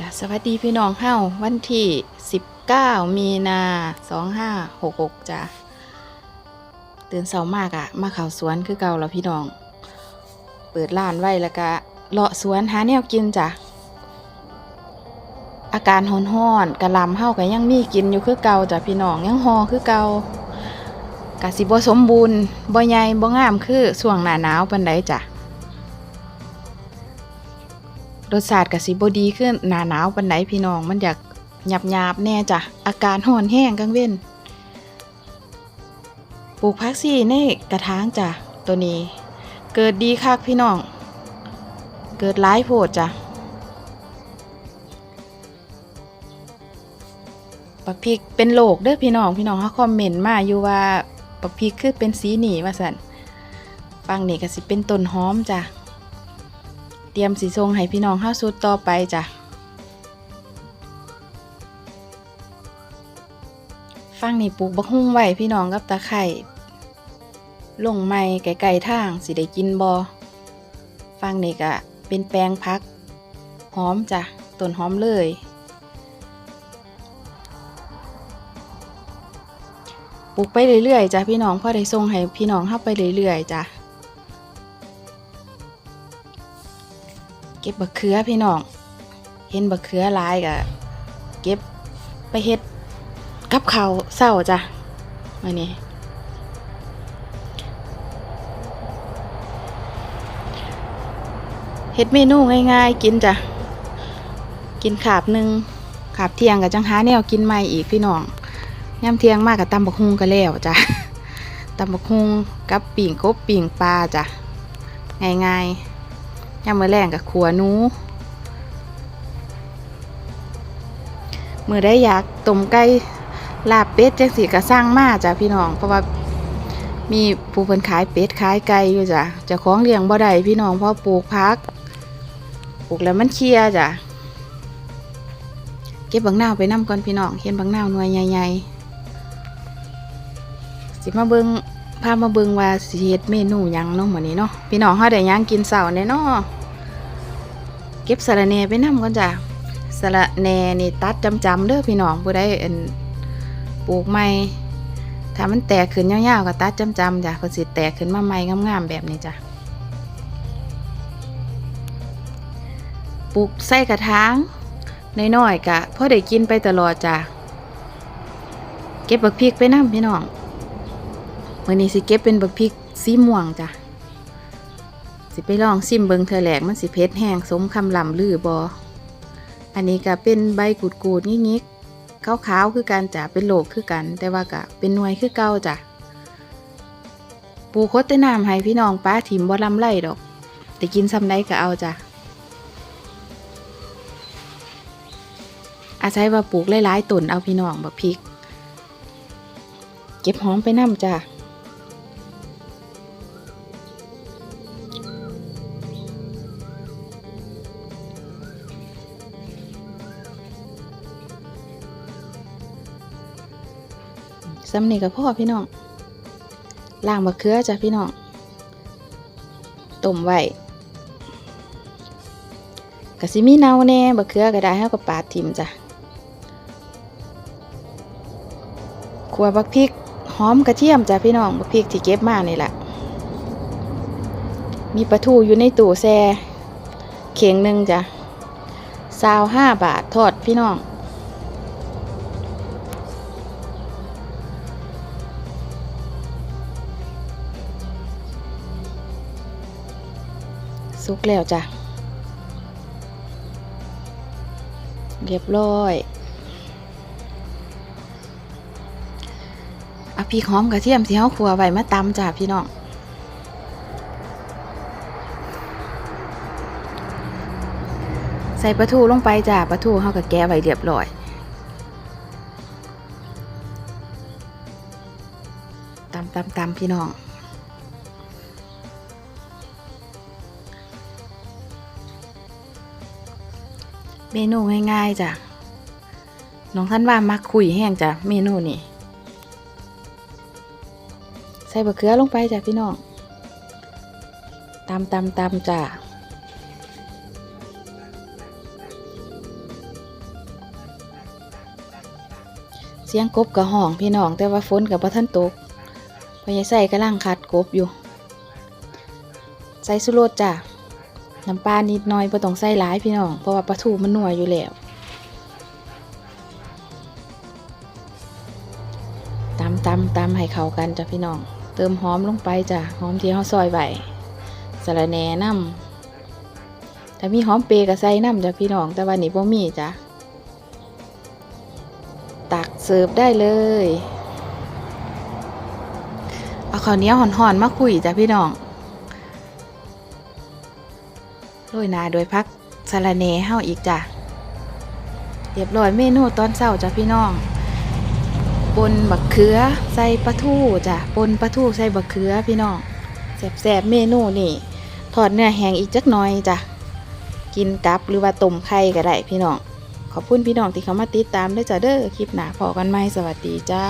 จ้ะสวัสดีพี่น้องเฮาวันที่ 19 มีนา 2566จ้ะตื่นเช้ามากอะมาเข่าสวนคือเก่าแล้วพี่น้อง เปิดร้านไว้แล้วก็เลาะสวนหาแนวกินจ้ะอาการฮ้อนๆกะลำเฮาก็ยังมีกินอยู่คือเก่าจ้ะพี่น้องยังฮอคือเก่ากะสิบ่สมบูรณ์บ่ใหญ่บ่งามคือช่วงหน้าหนาวปานใดจ้ะ รสชาติกะสิบดีขึ้นหนาหนาวปันไดพี่น้อง มันอยากหยาบหยาบแน่จ้ะ อาการห่อนแห้งกังเว้น ปลูกพักซี่ในกระถางจ้ะ ตัวนี้ เกิดดีคักพี่น้อง เกิดร้ายโพดจ้ะปักพริกเป็นโรคเด้อพี่น้อง พี่น้องเขาคอมเมนต์มาอยู่ว่าปักพริกคือเป็นสีหนีว่าสันฟังนี่ก็สิเป็นต้นหอมจ้ะ เตรียมสีทรงให้พี่น้องเข้าสุดต่อไปจ้ะฟังนี่ปลูกบักฮุ่งไว้พี่น้องกับตะไคร่ลงไม้ไก่ๆทางสิได้กินบอฟังนี่ก็เป็นแปลงพัก หอมจ้ะต้นหอมเลยปลูกไปเรื่อยๆจ้ะพี่น้องพ่อได้ทรงให้พี่น้องเข้าไปเรื่อยๆจ้ะ เก็บบักเขือพี่น้อง เห็นบักเขือลายกะเก็บไปเฮ็ดกับเขาเศร้าจ้ะอันนี้เฮ็ดเมนูง่ายๆกินจ้ะ กินขาบหนึ่งขาบเที่ยงกับจังหาแนวกินใหม่อีกพี่น้องย่ำเที่ยงมากกับตำบักฮุงก็แล้วจ้ะตำบักฮุงกับปิ่งกบปิ่งปลาจ้ะ ง่ายๆ ยามมื้อแรงกับขัวนู มือได้อยากต้มไก่ลาบเป็ดจังสีก็สร้างมาจ้ะพี่น้อง เพราะว่ามีผู้เพิ่นขายเป็ดขายไก่อยู่จ้ะจะของเลี้ยงบ่ได้พี่น้องเพราะปลูกพักปลูกแล้วมันเคลียจ้ะเก็บบังนาวไปนํก่อนพี่น้องเห็นบังนาวหน่วยใหญ่ๆสิมาเบิง พามาเบิงว่าสิเฮ็ดเมนูยังเนาะมื้อนี้เนาะพี่น้องเฮาได้ยังกินเช้าแน่เนาะเก็บสะระแหน่ไปนำก่อนจ้ะสะระแหน่นี่ตัดจำๆเด้อพี่น้องผู้ใดอันปลูกใหม่ถ้ามันแตกขึ้นยาวๆก็ตัดจำๆจ้ะก็สิแตกขึ้นมาใหม่งามๆแบบนี้จ้ะปลูกใส่กระถางน้อยๆกะพอได้กินไปตลอดจ้ะเก็บบักพริกไปนำพี่น้อง มื้อนี้สิเก็บเป็นบักพริกสีม่วงจ้ะ สิไปลองซิมเบิงเธอแหลกมันสิเพชรแห้งสมคำลำลือบออันนี้ก็เป็นใบกูดกูดๆงิกๆขาวๆคือกันจ้ะ เป็นโหลกคือกัน แต่ว่าก็เป็นหน่วยคือเก่าจ้ะปลูกโคตรน้ำให้พี่น้องป้าถิ่มบ่ลำไรดอก แต่กินซ้ำได้ก็เอาจ้ะ อาศัยว่าปลูกหลายๆต้นเอาพี่น้องบักพริก เก็บหอมไปน้ำจ้ะ ซ้ำนี่กับพ่อพี่น้องล้างมะเขือจ้ะพี่น้องต้มไว้กะสิมีเนาแน่บะเขือก็ได้ให้กับปาทิมจ้ะขัวบักพริกหอมกระเทียมจ้ะพี่น้องบักพริกที่เก็บมานี่แหละมีปลาทูอยู่ในตู้แช่เข่งหนึ่งจ้ะซาวห้าบาททอดพี่น้อง สุกแล้วจ้ะ เรียบร้อยเอาพริกหอมกระเทียมที่เฮาขัวไว้มาตำจ้ะพี่น้องใส่ปลาทูลงไปจ้ะปลาทูเฮาก็แกไว้เรียบร้อยตำตำตำพี่น้อง เมนูง่ายๆจ้ะน้องท่านว่ามักคุยแห้งจ้ะเมนูนี่ใส่บะเขือลงไปจ้ะพี่น้องตำตำตำจ้ะเสียงกบกระห้องพี่น้องแต่ว่าฝนกับพระท่านตกพยายใส่กระลังคัดกบอยู่ ใส่สุโรดจ้ะ น้ำปลานิดหน่อยบ่ต้องใส่หลายพี่น้อง เพราะว่าปลาทูมันนัวอยู่แล้วตำตำตำให้เข้ากันจ้ะพี่น้อง เติมหอมลงไปจ้ะหอมที่เฮาซอยไว้สะระแหน่น้ำถ้ามีหอมเปร์ก็ใส่น้ำจ้ะพี่น้อง แต่ว่านี่บ่มีจ้ะตักเสิร์ฟได้เลย เอาข้าวเหนียวห่อนๆมาคุยจ้ะพี่น้อง โรยหนาโดวยพักสะระเนเฮาอีกจ้ะเรียบร้อยเมนูตอนเช้าจ้ะพี่น้องปนบักเขือใส่ปลาทูจ้ะปนปลาทูใส่บักเขือพี่น้องแซ่บๆเมนูนี่ทอดเนื้อแห้งอีกจักหน่อยจ้ะกินกับหรือว่าต้มไข่ก็ได้พี่น้องขอบคุณพี่น้องที่เข้ามาติดตามด้วยจ้าเด้อคลิปหนาพอกันไหมสวัสดีจ้า